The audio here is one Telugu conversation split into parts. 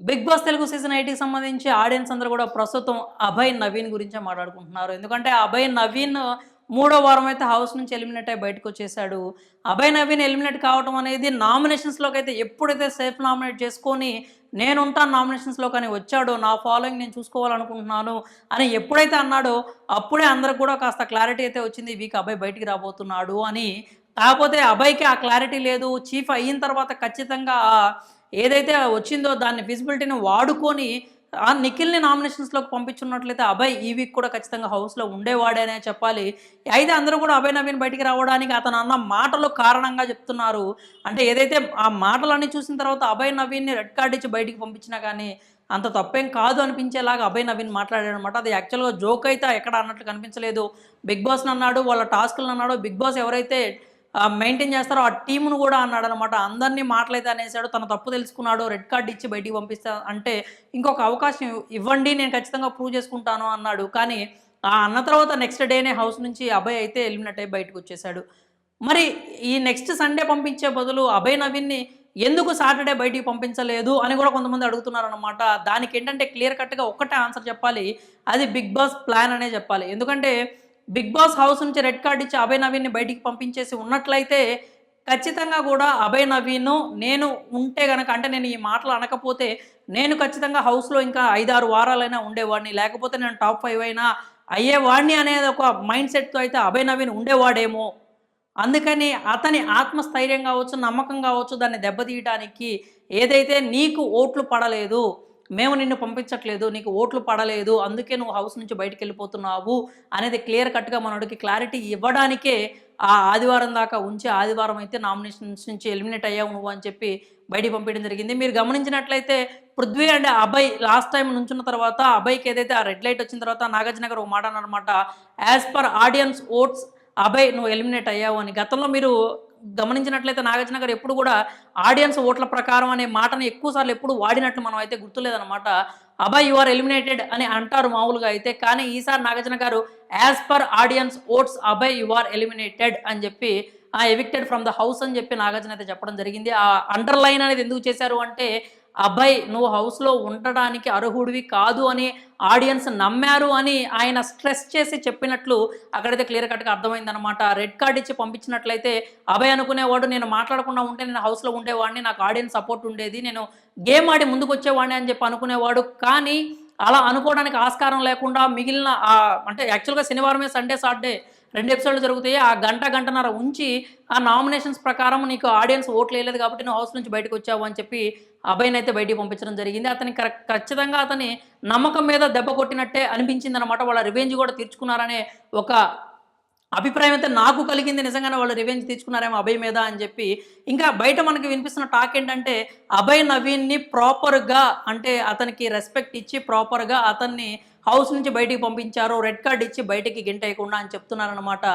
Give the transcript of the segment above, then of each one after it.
బిగ్ బాస్ తెలుగు సీజన్ ఎయిట్కి సంబంధించి ఆడియన్స్ అందరూ కూడా ప్రస్తుతం అభయ్ నవీన్ గురించే మాట్లాడుకుంటున్నారు. ఎందుకంటే అభయ్ నవీన్ మూడో వారం అయితే హౌస్ నుంచి ఎలిమినేట్ అయ్యి బయటకు వచ్చేసాడు అభయ్ నవీన్ ఎలిమినేట్ కావడం అనేది నామినేషన్స్లోకి అయితే ఎప్పుడైతే సేఫ్ నామినేట్ చేసుకొని నేను ఉంటాను నామినేషన్స్లో కానీ వచ్చాడో నా ఫాలోయింగ్ నేను చూసుకోవాలనుకుంటున్నాను అని ఎప్పుడైతే అన్నాడో అప్పుడే అందరికి కూడా కాస్త క్లారిటీ అయితే వచ్చింది వీక్ అభయ్ బయటికి రాబోతున్నాడు అని. కాకపోతే అభయ్కి ఆ క్లారిటీ లేదు. చీఫ్ అయిన తర్వాత ఖచ్చితంగా ఏదైతే వచ్చిందో దాన్ని ఫిజిబిలిటీని వాడుకొని ఆ నిఖిల్ని నామినేషన్స్లోకి పంపించున్నట్లయితే అభయ్ ఈ వీక్ కూడా ఖచ్చితంగా హౌస్లో ఉండేవాడేనే చెప్పాలి. అయితే అందరూ కూడా అభయ్ నవీన్ బయటికి రావడానికి అతను అన్న మాటలు కారణంగా చెప్తున్నారు. అంటే ఏదైతే ఆ మాటలన్నీ చూసిన తర్వాత అభయ్ నవీన్ని రెడ్ కార్డ్ ఇచ్చి బయటికి పంపించినా కానీ అంత తప్పేం కాదు అనిపించేలాగా అభయ్ నవీన్ మాట్లాడాడు అనమాట అది యాక్చువల్గా జోక్ అయితే ఎక్కడ అన్నట్లు కనిపించలేదు. బిగ్ బాస్ని అన్నాడు వాళ్ళ టాస్క్లను అన్నాడు బిగ్ బాస్ ఎవరైతే మెయింటైన్ చేస్తారో ఆ టీంను కూడా అన్నాడు అనమాట అందరినీ మాటలైతే అనేసాడు తన తప్పు తెలుసుకున్నాడు రెడ్ కార్డు ఇచ్చి బయటికి పంపిస్తా అంటే ఇంకొక అవకాశం ఇవ్వండి నేను ఖచ్చితంగా ప్రూవ్ చేసుకుంటాను అన్నాడు. కానీ ఆ అన్న తర్వాత నెక్స్ట్ డేనే హౌస్ నుంచి అభయ్ అయితే ఎలిమినేట్ అయ్యి బయటకు వచ్చేసాడు. మరి ఈ నెక్స్ట్ సండే పంపించే బదులు అభయ్ నవీన్ని ఎందుకు సాటర్డే బయటికి పంపించలేదు అని కూడా కొంతమంది అడుగుతున్నారు అనమాట దానికి ఏంటంటే క్లియర్ కట్గా ఒక్కటే ఆన్సర్ చెప్పాలి. అది బిగ్ బాస్ ప్లాన్ అనే చెప్పాలి. ఎందుకంటే బిగ్ బాస్ హౌస్ నుంచి రెడ్ కార్డ్ ఇచ్చి అభయ నవీన్ని బయటికి పంపించేసి ఉన్నట్లయితే ఖచ్చితంగా కూడా అభయ్ నవీన్ నేను ఉంటే గనక అంటే నేను ఈ మాటలు అనకపోతే నేను ఖచ్చితంగా హౌస్లో ఇంకా ఐదారు వారాలైనా ఉండేవాడిని. లేకపోతే నేను టాప్ ఫైవ్ అయినా అయ్యేవాడిని అనేది ఒక మైండ్ సెట్తో అయితే అభయ్ నవీన్ ఉండేవాడేమో. అందుకని అతని ఆత్మస్థైర్యం కావచ్చు నమ్మకం కావచ్చు దాన్ని దెబ్బతీయడానికి ఏదైతే నీకు ఓట్లు పడలేదు మేము నిన్ను పంపించట్లేదు నీకు ఓట్లు పడలేదు అందుకే నువ్వు హౌస్ నుంచి బయటకు వెళ్ళిపోతున్నావు అనేది క్లియర్ కట్గా మనోడికి క్లారిటీ ఇవ్వడానికే ఆ ఆదివారం దాకా ఉంచి ఆదివారం అయితే నామినేషన్స్ నుంచి ఎలిమినేట్ అయ్యావు నువ్వు అని చెప్పి బయటికి పంపించడం జరిగింది. మీరు గమనించినట్లయితే Prithvi and Abhay last time నుంచున్న తర్వాత అభయ్కి ఏదైతే ఆ రెడ్ లైట్ వచ్చిన తర్వాత నాగార్జున గారు ఒక మాట అన్నమాట as per audience votes Abhay నువ్వు ఎలిమినేట్ అయ్యావు అని. గతంలో మీరు గమనించినట్లయితే నాగార్జున గారు ఎప్పుడు కూడా ఆడియన్స్ ఓట్ల ప్రకారం అనే మాటను ఎక్కువసార్లు ఎప్పుడు వాడినట్లు మనం అయితే గుర్తులేదనమాట అబాయ్ యు ఆర్ ఎలిమినేటెడ్ అని అంటారు మామూలుగా అయితే. కానీ ఈసారి Nagarjuna garu as per audience votes Abhay you are eliminated అని చెప్పి ఆ ఎవిక్టెడ్ ఫ్రమ్ ద హౌస్ అని చెప్పి నాగార్జున అయితే చెప్పడం జరిగింది. ఆ అండర్లైన్ అనేది ఎందుకు చేశారు అంటే అబ్బాయి నువ్వు హౌస్లో ఉండడానికి అర్హుడివి కాదు అని ఆడియన్స్ నమ్మారు అని ఆయన స్ట్రెస్ చేసి చెప్పినట్లు అక్కడైతే క్లియర్ కట్గా అర్థమైందనమాట రెడ్ కార్డ్ ఇచ్చి పంపించినట్లయితే అభయ్ అనుకునేవాడు నేను మాట్లాడకుండా ఉంటే నేను హౌస్లో ఉండేవాడిని నాకు ఆడియన్స్ సపోర్ట్ ఉండేది నేను గేమ్ ఆడి ముందుకు వచ్చేవాడిని అని చెప్పి అనుకునేవాడు. కానీ అలా అనుకోవడానికి ఆస్కారం లేకుండా మిగిలిన అంటే యాక్చువల్గా శనివారమే సండే సాటర్డే రెండు ఎపిసోడ్లు జరుగుతాయి. ఆ గంట గంటన్నర ఉంచి ఆ నామినేషన్స్ ప్రకారం నీకు ఆడియన్స్ ఓట్లు వేయలేదు కాబట్టి నువ్వు హౌస్ నుంచి బయటకు వచ్చావు అని చెప్పి అభయ్ని అయితే బయటికి పంపించడం జరిగింది. అతని ఖచ్చితంగా అతని నమ్మకం మీద దెబ్బ కొట్టినట్టే అనిపించింది అనమాట వాళ్ళ రివెంజ్ కూడా తీర్చుకున్నారనే ఒక అభిప్రాయం అయితే నాకు కలిగింది. నిజంగానే వాళ్ళు రివెంజ్ తీసుకున్నారేమో అభయ్ మీద అని చెప్పి. ఇంకా బయట మనకి వినిపిస్తున్న టాక్ ఏంటంటే అభయ్ నవీన్ని ప్రాపర్గా అంటే అతనికి రెస్పెక్ట్ ఇచ్చి ప్రాపర్గా అతన్ని హౌస్ నుంచి బయటికి పంపించారు రెడ్ కార్డ్ ఇచ్చి బయటికి గింటేయకుండా అని చెప్తున్నారనమాట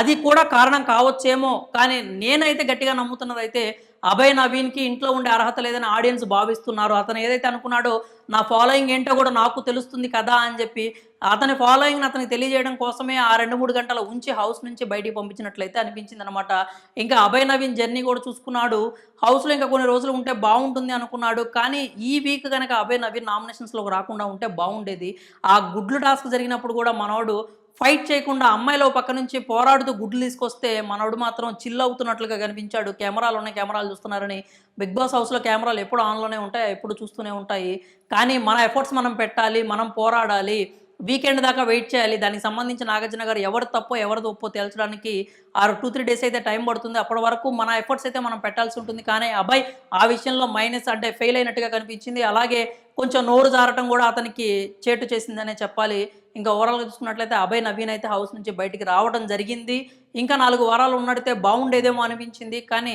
అది కూడా కారణం కావచ్చేమో. కానీ నేనైతే గట్టిగా నమ్ముతున్నదైతే అభయ్ నవీన్కి ఇంట్లో ఉండే అర్హత లేదని ఆడియన్స్ భావిస్తున్నారు. అతను ఏదైతే అనుకున్నాడో నా ఫాలోయింగ్ ఏంటో కూడా నాకు తెలుస్తుంది కదా అని చెప్పి అతని ఫాలోయింగ్ని అతనికి తెలియజేయడం కోసమే ఆ రెండు మూడు గంటల ఉంచి హౌస్ నుంచి బయటికి పంపించినట్లయితే అనిపించింది అనమాట ఇంకా అభయ్ నవీన్ జర్నీ కూడా చూసుకున్నాడు. హౌస్లో ఇంకా కొన్ని రోజులు ఉంటే బాగుంటుంది అనుకున్నాడు. కానీ ఈ వీక్ కనుక అభయ్ నవీన్ నామినేషన్స్లోకి రాకుండా ఉంటే బాగుండేది. ఆ గుడ్లు టాస్క్ జరిగినప్పుడు కూడా మనోడు ఫైట్ చేయకుండా అమ్మాయిలో పక్క నుంచి పోరాడుతూ గుడ్లు తీసుకొస్తే మనోడు మాత్రం చిల్ అవుతున్నట్లుగా కనిపించాడు. కెమెరాలు ఉన్నాయి కెమెరాలు చూస్తున్నారని. బిగ్ బాస్ హౌస్లో కెమెరాలు ఎప్పుడు ఆన్లోనే ఉంటాయి ఎప్పుడు చూస్తూనే ఉంటాయి. కానీ మన ఎఫర్ట్స్ మనం పెట్టాలి మనం పోరాడాలి. వీకెండ్ దాకా వెయిట్ చేయాలి. దానికి సంబంధించి నాగార్జున గారు ఎవరు తప్పో ఎవరు తప్పో తేల్చడానికి ఆ టూ త్రీ డేస్ అయితే టైం పడుతుంది. అప్పటి వరకు మన ఎఫర్ట్స్ అయితే మనం పెట్టాల్సి ఉంటుంది. కానీ అబ్బాయి ఆ విషయంలో మైనస్ అంటే ఫెయిల్ అయినట్టుగా కనిపించింది. అలాగే కొంచెం నోరు జారటం కూడా అతనికి చేటు చేసిందనే చెప్పాలి. ఇంకా ఓవరాల్గా చూసుకున్నట్లయితే అభయ్ నవీన్ అయితే హౌస్ నుంచి బయటికి రావడం జరిగింది. ఇంకా నాలుగు వారాలు ఉన్నట్టయితే బాగుండేదేమో అనిపించింది. కానీ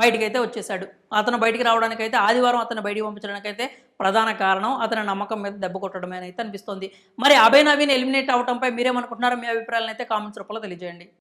బయటికి అయితే వచ్చేసాడు అతను బయటికి రావడానికైతే ఆదివారం అతను బయటికి పంపించడానికైతే ప్రధాన కారణం అతని నమ్మకం మీద దెబ్బ కొట్టడమే అయితే అనిపిస్తుంది. మరి అభయ్ నవీన్ ఎలిమినేట్ అవడంపై మీరేమనుకుంటున్నారో మీ అభిప్రాయాలను అయితే కామెంట్స్ రూపంలో తెలియజేయండి.